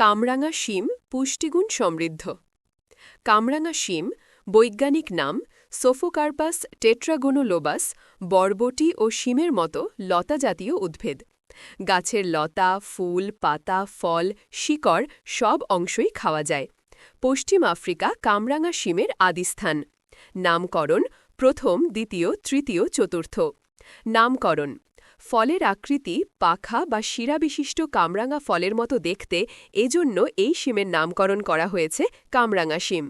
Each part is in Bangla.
কামরাঙা শিম পুষ্টিগুণ সমৃদ্ধ। কামরাঙা শিম বৈজ্ঞানিক নাম সোফোকার্পাস টেট্রাগোনোলোবাস, বরবটি ও শিমের মতো লতাজাতীয় উদ্ভিদ। গাছের লতা, ফুল, পাতা, ফল, শিকড় সব অংশই খাওয়া যায়। পশ্চিম আফ্রিকা কামরাঙা শিমের আদিস্থান নামকরণ প্রথম, দ্বিতীয়, তৃতীয়, চতুর্থ। নামকরণ ফলের আকৃতি পাখা বা শিরাবিশিষ্ট কামরাঙা ফলের মতো দেখতে এজন্য এই শিমের নামকরণ করা হয়েছে কামরাঙা শিম।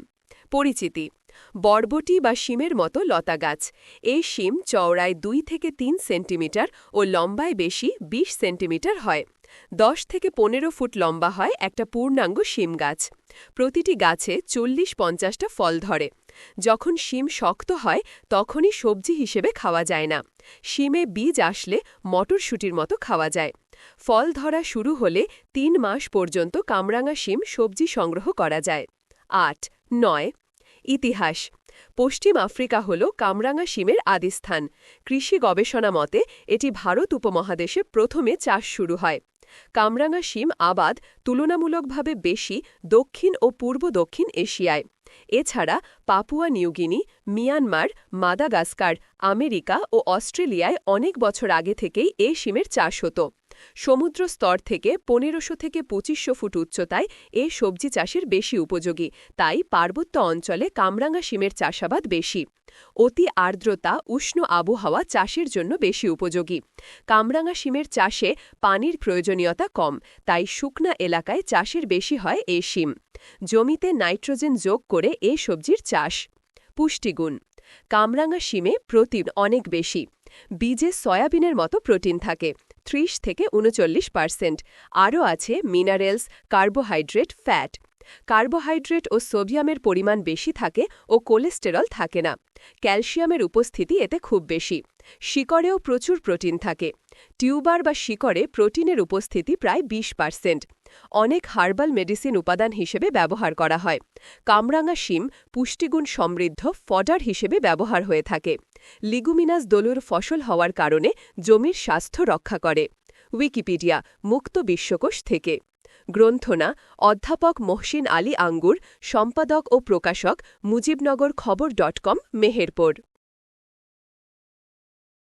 পরিচিতি, বরবটি বা শিমের মতো লতা গাছ। এই শিম চওড়ায় দুই থেকে তিন সেন্টিমিটার ও লম্বায় বেশি ২০ সেন্টিমিটার হয়। দশ থেকে পনেরো ফুট লম্বা হয় একটা পূর্ণাঙ্গ শিম গাছ। প্রতিটি গাছে চল্লিশ পঞ্চাশটা ফল ধরে। যখন শিম শক্ত হয়, তখনই সবজি হিসেবে খাওয়া যায় না। শিমে বীজ আসলে মটরশুটির মতো খাওয়া যায়। ফল ধরা শুরু হলে তিন মাস পর্যন্ত কামরাঙা শিম সবজি সংগ্রহ করা যায়। আট, নয়, ইতিহাস। পশ্চিম আফ্রিকা হল কামরাঙা শিমের আদিস্থান কৃষি গবেষণা মতে, এটি ভারত উপমহাদেশে প্রথমে চাষ শুরু হয়। কামরাঙা শিম আবাদ তুলনামূলকভাবে বেশি দক্ষিণ ও পূর্ব দক্ষিণ এশিয়ায়। এছাড়া Papua New Guinea Myanmar, Madagascar, America ও অস্ট্রেলিয়ায় অনেক বছর আগে থেকেই এ শিমের চাষ হতো। সমুদ্র স্তর থেকে পনেরোশো থেকে পঁচিশশো ফুট উচ্চতায় এ সবজি চাষের বেশি উপযোগী, তাই পার্বত্য অঞ্চলে কামরাঙা শিমের চাষাবাদ বেশি। অতি আর্দ্রতা, উষ্ণ আবহাওয়া চাষের জন্য বেশি উপযোগী। কামরাঙা শিমের চাষে পানির প্রয়োজনীয়তা কম, তাই শুকনা এলাকায় চাষের বেশি হয় এ শিম। জমিতে নাইট্রোজেন যোগ করে এ সবজির চাষ। পুষ্টিগুণ কামরাঙা শিমে প্রোটিন অনেক বেশি। বীজে সয়াবিনের মতো প্রোটিন থাকে। ত্রিশ থেকে উনচল্লিশ পার্সেন্ট। আরও আছে মিনারেলস, কার্বোহাইড্রেট, ফ্যাট। কার্বোহাইড্রেট ও সোডিয়ামের পরিমাণ বেশি থাকে ও কোলেস্টেরল থাকে না। ক্যালসিয়ামের উপস্থিতি এতে খুব বেশি। শিকড়েও প্রচুর প্রোটিন থাকে। টিউবার বা শিকড়ে প্রোটিনের উপস্থিতি প্রায় ২০ পার্সেন্ট। অনেক হার্বাল মেডিসিন উপাদান হিসেবে ব্যবহার করা হয়। কামরাঙা শিম পুষ্টিগুণ সমৃদ্ধ ফডার হিসেবে ব্যবহার হয়ে থাকে। লিগুমিনাস দলুর ফসল হওয়ার কারণে জমির স্বাস্থ্য রক্ষা করে। উইকিপিডিয়া, মুক্ত বিশ্বকোষ থেকে। গ্রন্থনা, অধ্যাপক মহসিন আলী আঙ্গুর, সম্পাদক ও প্রকাশক মুজিবনগর খবর ডট কম, মেহেরপুর।